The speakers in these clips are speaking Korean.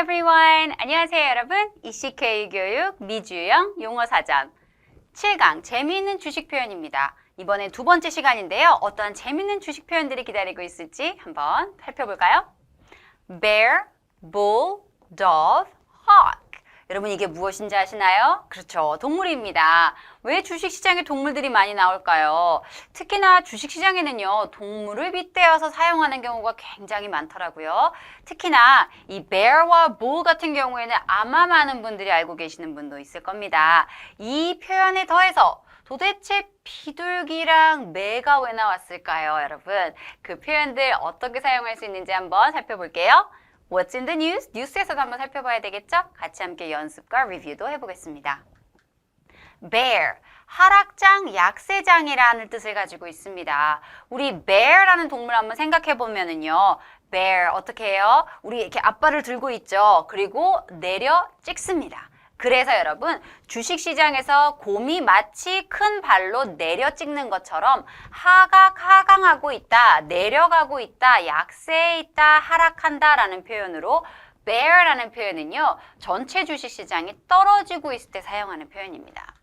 everyone. 안녕하세요, 여러분. ECK 교육 미주영 용어 사전 7강 재미있는 주식 표현입니다. 이번엔 두 번째 시간인데요. 어떠한 재미있는 주식 표현들이 기다리고 있을지 한번 살펴볼까요? bear, bull, dove, hawk. 여러분 이게 무엇인지 아시나요? 그렇죠. 동물입니다. 왜 주식시장에 동물들이 많이 나올까요? 특히나 주식시장에는요, 동물을 빗대어서 사용하는 경우가 굉장히 많더라고요. 특히나 이 bear와 bull 같은 경우에는 아마 많은 분들이 알고 계시는 분도 있을 겁니다. 이 표현에 더해서 도대체 비둘기랑 매가 왜 나왔을까요, 여러분? 그 표현들 어떻게 사용할 수 있는지 한번 살펴볼게요. What's in the news? 뉴스에서도 한번 살펴봐야 되겠죠? 같이 함께 연습과 리뷰도 해보겠습니다. bear, 하락장, 약세장이라는 뜻을 가지고 있습니다. 우리 bear라는 동물 한번 생각해 보면은요. bear 어떻게 해요? 우리 이렇게 앞발을 들고 있죠. 그리고 내려 찍습니다. 그래서 여러분 주식시장에서 곰이 마치 큰 발로 내려 찍는 것처럼 하각 하강하고 있다, 내려가고 있다, 약세에 있다, 하락한다 라는 표현으로 bear라는 표현은요 전체 주식시장이 떨어지고 있을 때 사용하는 표현입니다.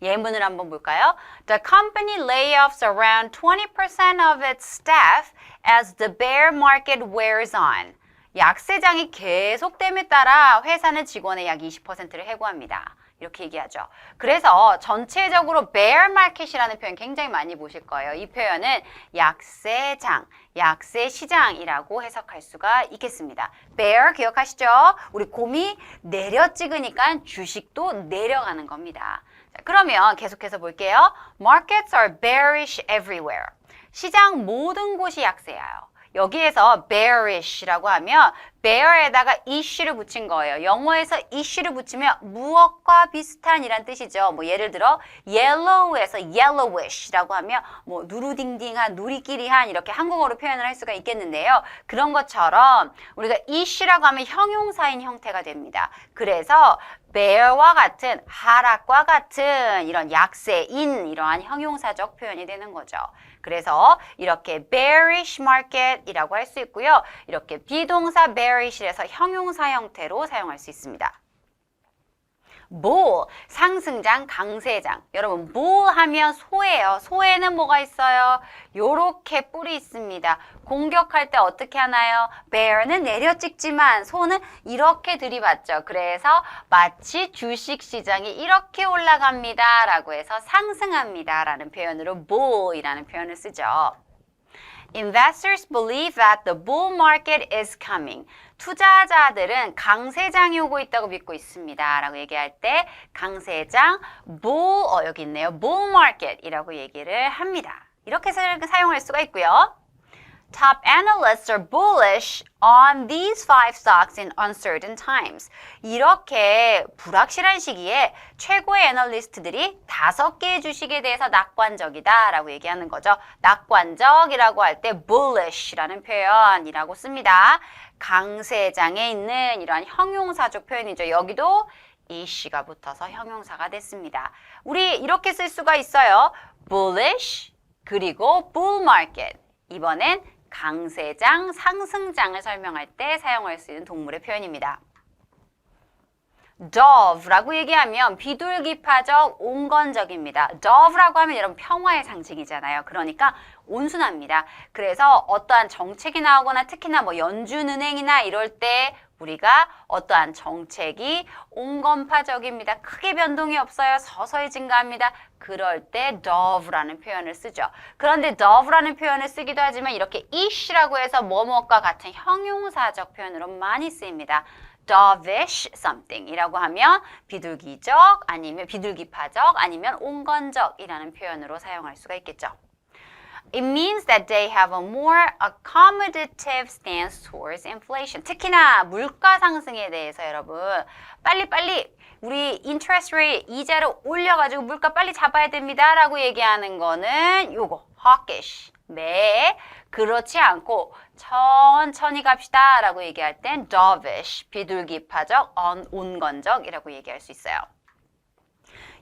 예문을 한번 볼까요? The company layoffs around 20% of its staff as the bear market wears on. 약세장이 계속됨에 따라 회사는 직원의 약 20%를 해고합니다. 이렇게 얘기하죠. 그래서 전체적으로 bear market이라는 표현 굉장히 많이 보실 거예요. 이 표현은 약세장, 약세 시장이라고 해석할 수가 있겠습니다. bear 기억하시죠? 우리 곰이 내려 찍으니까 주식도 내려가는 겁니다. 자, 그러면 계속해서 볼게요. Markets are bearish everywhere. 시장 모든 곳이 약세예요. 여기에서 bearish라고 하면 bear에다가 issue를 붙인 거예요. 영어에서 issue를 붙이면 무엇과 비슷한이란 뜻이죠. 뭐 예를 들어 yellow에서 yellowish라고 하면 뭐 누루딩딩한 누리끼리한 이렇게 한국어로 표현을 할 수가 있겠는데요. 그런 것처럼 우리가 issue라고 하면 형용사인 형태가 됩니다. 그래서 bear와 같은 하락과 같은 이런 약세인 이러한 형용사적 표현이 되는 거죠. 그래서 이렇게 bearish market이라고 할 수 있고요. 이렇게 비동사 bearish에서 형용사 형태로 사용할 수 있습니다. bull, 상승장, 강세장. 여러분, bull 하면 소예요. 소에는 뭐가 있어요? 요렇게 뿔이 있습니다. 공격할 때 어떻게 하나요? bear는 내려 찍지만 소는 이렇게 들이받죠. 그래서 마치 주식 시장이 이렇게 올라갑니다. 라고 해서 상승합니다. 라는 표현으로 bull이라는 표현을 쓰죠. Investors believe that the bull market is coming. 투자자들은 강세장이 오고 있다고 믿고 있습니다. 라고 얘기할 때 강세장, bull, 어, 여기 있네요. bull market이라고 얘기를 합니다. 이렇게 사- 사용할 수가 있고요. Top analysts are bullish on these five stocks in uncertain times. 이렇게 불확실한 시기에 최고의 애널리스트들이 다섯 개의 주식에 대해서 낙관적이다 라고 얘기하는 거죠. 낙관적이라고 할 때 bullish라는 표현이라고 씁니다. 강세장에 있는 이러한 형용사적 표현이죠. 여기도 이 씨가 붙어서 형용사가 됐습니다. 우리 이렇게 쓸 수가 있어요. bullish 그리고 bull market. 이번엔 강세장, 상승장을 설명할 때 사용할 수 있는 동물의 표현입니다. dove라고 얘기하면 비둘기파적, 온건적입니다. dove라고 하면 여러분 평화의 상징이잖아요. 그러니까 온순합니다. 그래서 어떠한 정책이 나오거나 특히나 뭐 연준은행이나 이럴 때 우리가 어떠한 정책이 온건파적입니다. 크게 변동이 없어요. 서서히 증가합니다. 그럴 때 dove라는 표현을 쓰죠. 그런데 dove라는 표현을 쓰기도 하지만 이렇게 ish라고 해서 뭐뭐과 같은 형용사적 표현으로 많이 쓰입니다. dovish something이라고 하면 비둘기적 아니면 비둘기파적 아니면 온건적이라는 표현으로 사용할 수가 있겠죠. It means that they have a more accommodative stance towards inflation. 특히나 물가 상승에 대해서 여러분 빨리빨리 우리 interest rate 이자를 올려가지고 물가 빨리 잡아야 됩니다 라고 얘기하는 거는 요거 hawkish. 네, 그렇지 않고 천천히 갑시다 라고 얘기할 땐 dovish, 비둘기파적, 온건적이라고 얘기할 수 있어요.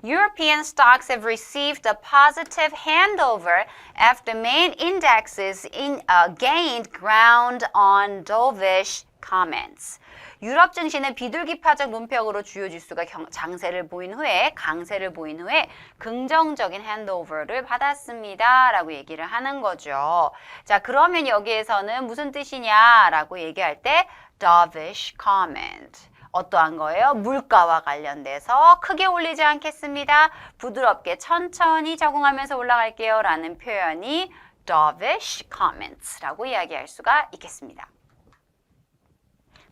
European stocks have received a positive handover after main indexes in, uh, gained ground on dovish comments. 유럽 증시는 비둘기파적 논평으로 주요 지수가 경- 장세를 보인 후에 강세를 보인 후에 긍정적인 핸드오버를 받았습니다. 라고 얘기를 하는 거죠. 자, 그러면 여기에서는 무슨 뜻이냐라고 얘기할 때 dovish comment. 어떠한 거예요? 물가와 관련돼서 크게 올리지 않겠습니다. 부드럽게 천천히 적응하면서 올라갈게요. 라는 표현이 dovish comments라고 이야기할 수가 있겠습니다.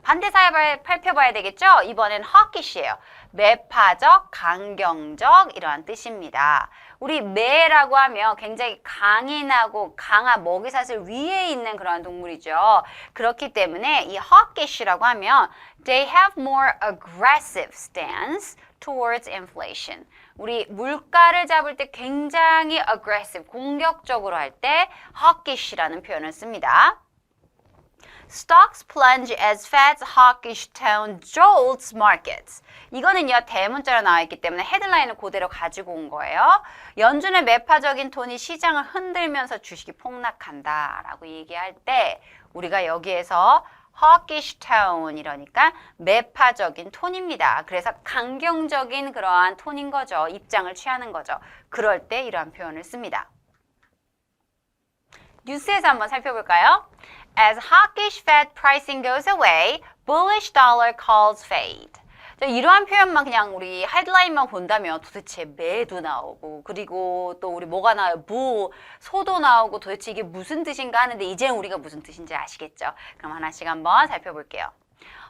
반대 사회를 살펴봐야 되겠죠? 이번엔 hawkish예요. 매파적, 강경적 이러한 뜻입니다. 우리 매라고 하면 굉장히 강인하고 강한 먹이사슬 위에 있는 그러한 동물이죠. 그렇기 때문에 이 hawkish라고 하면 they have more aggressive stance towards inflation. 우리 물가를 잡을 때 굉장히 aggressive, 공격적으로 할 때 hawkish라는 표현을 씁니다. Stocks plunge as Fed's hawkish tone jolts markets. 이거는요 대문자로 나와 있기 때문에 헤드라인을 그대로 가지고 온 거예요. 연준의 매파적인 톤이 시장을 흔들면서 주식이 폭락한다라고 얘기할 때 우리가 여기에서 hawkish tone 이러니까 매파적인 톤입니다. 그래서 강경적인 그러한 톤인 거죠. 입장을 취하는 거죠. 그럴 때 이러한 표현을 씁니다. 뉴스에서 한번 살펴볼까요? As hawkish Fed pricing goes away, bullish dollar calls fade. 자, 이러한 표현만 그냥 우리 헤드라인만 본다면 도대체 매도 나오고 그리고 또 우리 뭐가 나와요? 무, 소도 나오고 도대체 이게 무슨 뜻인가 하는데 이제 우리가 무슨 뜻인지 아시겠죠? 그럼 하나씩 한번 살펴볼게요.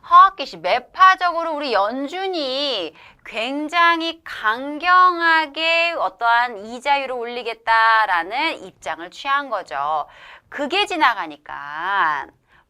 hawkish, 매파적으로 우리 연준이 굉장히 강경하게 어떠한 이자율을 올리겠다라는 입장을 취한 거죠. 그게 지나가니까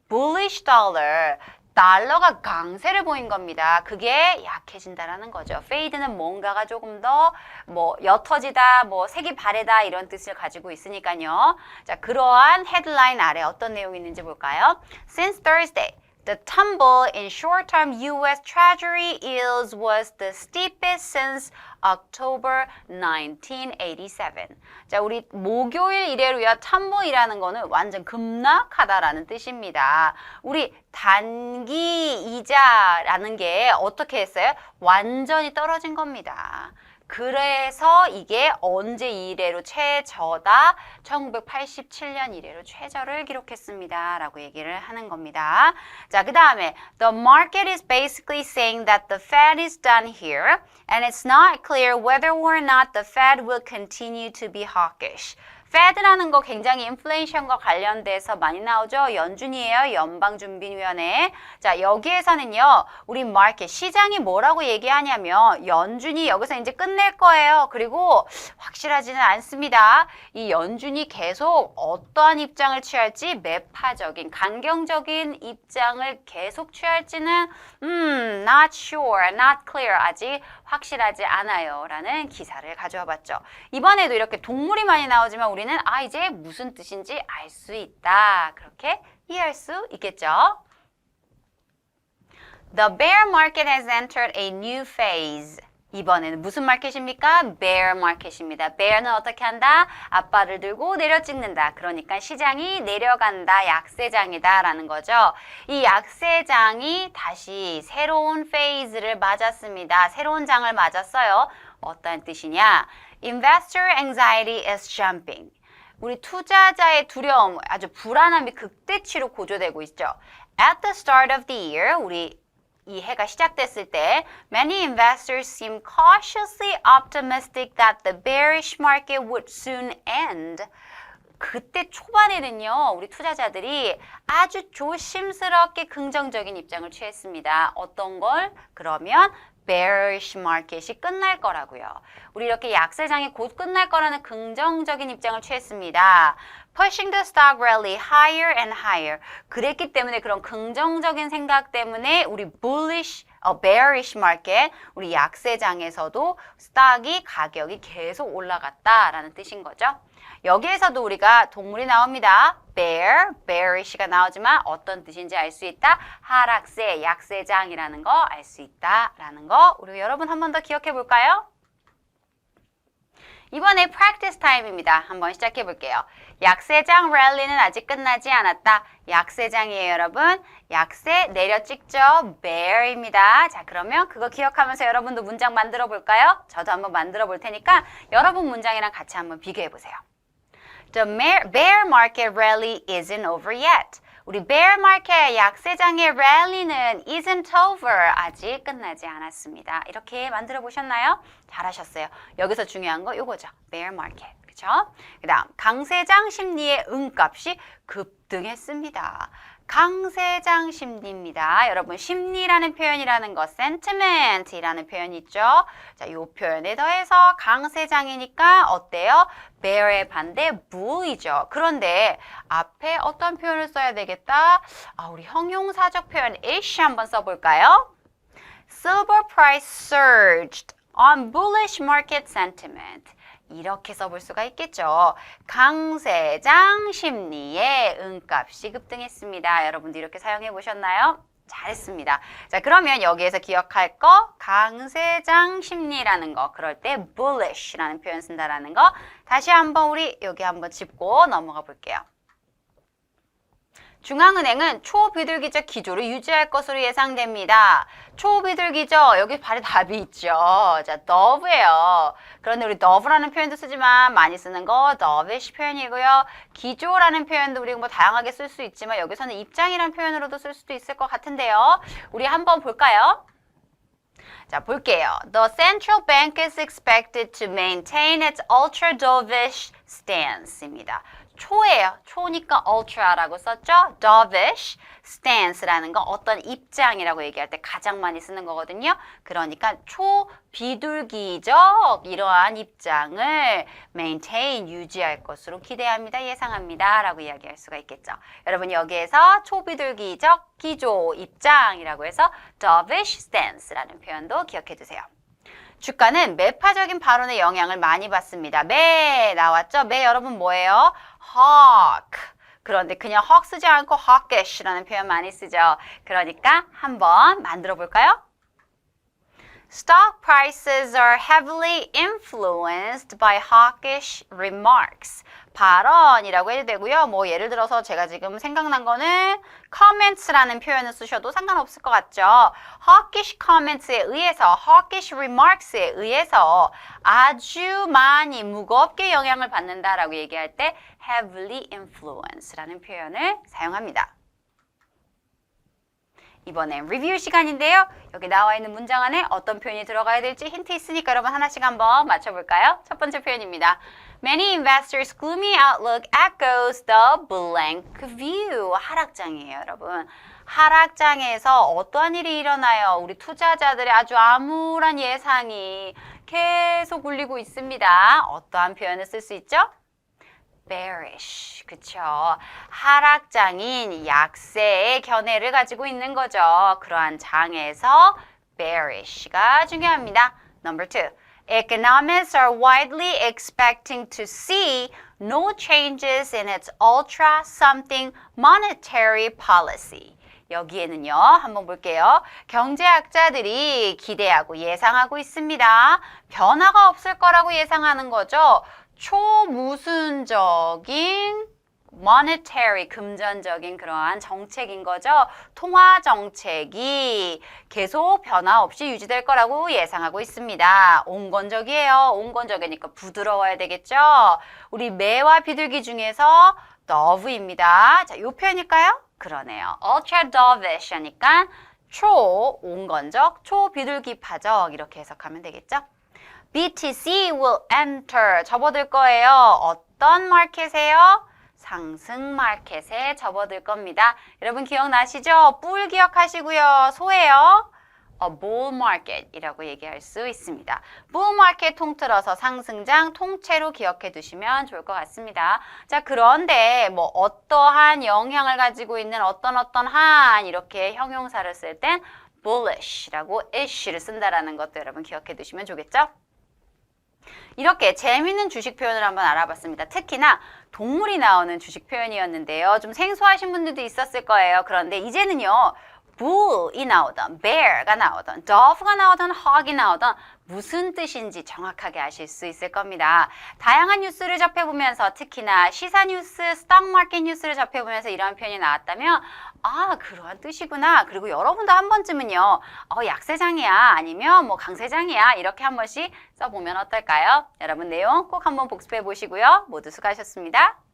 bullish dollar, 달러가 강세를 보인 겁니다. 그게 약해진다라는 거죠. fade는 뭔가가 조금 더 뭐 옅어지다, 뭐 색이 바래다 이런 뜻을 가지고 있으니까요. 자, 그러한 헤드라인 아래 어떤 내용이 있는지 볼까요? Since Thursday, The tumble in short-term U.S. Treasury yields was the steepest since October 1987. 자, 우리 목요일 이래로요. 텀블이라는 거는 완전 급락하다라는 뜻입니다. 우리 단기 이자라는 게 어떻게 했어요? 완전히 떨어진 겁니다. 그래서 이게 언제 이래로 최저다? 1987년 이래로 최저를 기록했습니다. 라고 얘기를 하는 겁니다. 자, 그 다음에 The market is basically saying that the Fed is done here and it's not clear whether or not the Fed will continue to be hawkish. Fed라는 거 굉장히 인플레이션과 관련돼서 많이 나오죠. 연준이에요. 연방준비위원회. 자, 여기에서는요. 우리 마켓 시장이 뭐라고 얘기하냐면 연준이 여기서 이제 끝낼 거예요. 그리고 확실하지는 않습니다. 이 연준이 계속 어떠한 입장을 취할지 매파적인 강경적인 입장을 계속 취할지는 음, not sure, not clear 아직 확실하지 않아요. 라는 기사를 가져와 봤죠. 이번에도 이렇게 동물이 많이 나오지만 우리는 아, 이제 무슨 뜻인지 알 수 있다. 그렇게 이해할 수 있겠죠. The bear market has entered a new phase. 이번에는 무슨 마켓입니까? bear 마켓입니다. bear는 어떻게 한다? 앞발을 들고 내려 찍는다. 그러니까 시장이 내려간다. 약세장이다. 라는 거죠. 이 약세장이 다시 새로운 페이즈를 맞았습니다. 새로운 장을 맞았어요. 어떤 뜻이냐? Investor anxiety is jumping. 우리 투자자의 두려움, 아주 불안함이 극대치로 고조되고 있죠. At the start of the year, 우리 이 해가 시작됐을 때 many investors seem cautiously optimistic that the bearish market would soon end. 그때 초반에는요, 우리 투자자들이 아주 조심스럽게 긍정적인 입장을 취했습니다. 어떤 걸? 그러면 bearish market이 끝날 거라고요. 우리 이렇게 약세장이 곧 끝날 거라는 긍정적인 입장을 취했습니다. Pushing the stock rally higher and higher. 그랬기 때문에 그런 긍정적인 생각 때문에 우리 bullish, 어, bearish market, 우리 약세장에서도 스탁이 가격이 계속 올라갔다라는 뜻인 거죠. 여기에서도 우리가 동물이 나옵니다. bear, bearish가 나오지만 어떤 뜻인지 알 수 있다. 하락세, 약세장이라는 거 알 수 있다라는 거 우리 여러분 한 번 더 기억해 볼까요? 이번에 practice time입니다. 한번 시작해 볼게요. 약세장 랠리는 아직 끝나지 않았다. 약세장이에요, 여러분. 약세 내려 찍죠. bear입니다. 자, 그러면 그거 기억하면서 여러분도 문장 만들어 볼까요? 저도 한번 만들어 볼 테니까 여러분 문장이랑 같이 한번 비교해 보세요. The bear market rally isn't over yet. 우리 bear market 약세장의 랠리는 isn't over. 아직 끝나지 않았습니다. 이렇게 만들어 보셨나요? 잘하셨어요. 여기서 중요한 거 요거죠. bear market. 그렇죠? 그다음 강세장 심리의 응값이 급등했습니다. 강세장 심리입니다. 여러분 심리라는 표현이라는 거 sentiment이라는 표현이 있죠. 자, 요 표현에 더해서 강세장이니까 어때요? bear의 반대 bull이죠. 그런데 앞에 어떤 표현을 써야 되겠다? 아, 우리 형용사적 표현 ish 한번 써볼까요? Silver price surged on bullish market sentiment. 이렇게 써볼 수가 있겠죠. 강세장 심리에 은값이 급등했습니다. 여러분도 이렇게 사용해 보셨나요? 잘했습니다. 자, 그러면 여기에서 기억할 거 강세장 심리라는 거 그럴 때 bullish라는 표현 쓴다라는 거 다시 한번 우리 여기 한번 짚고 넘어가 볼게요. 중앙은행은 초비둘기적 기조를 유지할 것으로 예상됩니다. 초비둘기적 여기 발에 답이 있죠. 자, dove예요. 그런데 우리 dove라는 표현도 쓰지만 많이 쓰는 거 dovish 표현이고요. 기조라는 표현도 우리 뭐 다양하게 쓸 수 있지만 여기서는 입장이라는 표현으로도 쓸 수도 있을 것 같은데요. 우리 한번 볼까요? 자, 볼게요. The central bank is expected to maintain its ultra dovish stance입니다. 초예요. 초니까 ultra라고 썼죠? dovish stance라는 건 어떤 입장이라고 얘기할 때 가장 많이 쓰는 거거든요. 그러니까 초 비둘기적 이러한 입장을 maintain 유지할 것으로 기대합니다. 예상합니다. 라고 이야기할 수가 있겠죠. 여러분 여기에서 초비둘기적 기조 입장이라고 해서 dovish stance라는 표현도 기억해 두세요. 주가는 매파적인 발언의 영향을 많이 받습니다. 매 나왔죠? 매 여러분 뭐예요? hawk. 그런데 그냥 hawk 쓰지 않고 hawkish라는 표현 많이 쓰죠. 그러니까 한번 만들어 볼까요? Stock prices are heavily influenced by hawkish remarks. 발언이라고 해도 되고요. 뭐 예를 들어서 제가 지금 생각난 거는 comments라는 표현을 쓰셔도 상관없을 것 같죠. hawkish comments에 의해서, hawkish remarks에 의해서 아주 많이 무겁게 영향을 받는다라고 얘기할 때 heavily influence라는 표현을 사용합니다. 이번엔 리뷰 시간인데요. 여기 나와 있는 문장 안에 어떤 표현이 들어가야 될지 힌트 있으니까 여러분 하나씩 한번 맞춰볼까요? 첫 번째 표현입니다. Many investors' gloomy outlook echoes the blank view. 하락장이에요, 여러분. 하락장에서 어떠한 일이 일어나요? 우리 투자자들의 아주 암울한 예상이 계속 울리고 있습니다. 어떠한 표현을 쓸 수 있죠? Bearish. 그쵸. 하락장인 약세의 견해를 가지고 있는 거죠. 그러한 장에서 bearish가 중요합니다. Number two. Economists are widely expecting to see no changes in its ultra something monetary policy. 여기에는요, 한번 볼게요. 경제학자들이 기대하고 예상하고 있습니다. 변화가 없을 거라고 예상하는 거죠. 초무순적인 monetary 금전적인 그러한 정책인 거죠. 통화 정책이 계속 변화 없이 유지될 거라고 예상하고 있습니다. 온건적이에요. 온건적이니까 부드러워야 되겠죠. 우리 매와 비둘기 중에서 dove입니다. 자, 요 표현일까요? 그러네요. ultra dovish 하니까 초 온건적, 초 비둘기파적 이렇게 해석하면 되겠죠. BTC will enter 접어들 거예요. 어떤 마켓에요? 상승 마켓에 접어들 겁니다. 여러분 기억나시죠? 뿔 기억하시고요. 소예요. A bull market이라고 얘기할 수 있습니다. bull market 통틀어서 상승장 통째로 기억해 두시면 좋을 것 같습니다. 자, 그런데 뭐 어떠한 영향을 가지고 있는 어떤 어떤 한 이렇게 형용사를 쓸 땐 bullish라고 ish를 쓴다라는 것도 여러분 기억해 두시면 좋겠죠? 이렇게 재미있는 주식 표현을 한번 알아봤습니다. 특히나 동물이 나오는 주식 표현이었는데요. 좀 생소하신 분들도 있었을 거예요. 그런데 이제는요. Bull이 나오던 bear가 나오던 dove가 나오던 hog이 나오던 무슨 뜻인지 정확하게 아실 수 있을 겁니다. 다양한 뉴스를 접해보면서 특히나 시사 뉴스, 스탁 마켓 뉴스를 접해보면서 이런 표현이 나왔다면 아 그러한 뜻이구나. 그리고 여러분도 한 번쯤은요 어, 약세장이야 아니면 뭐 강세장이야 이렇게 한 번씩 써보면 어떨까요? 여러분 내용 꼭 한번 복습해 보시고요. 모두 수고하셨습니다.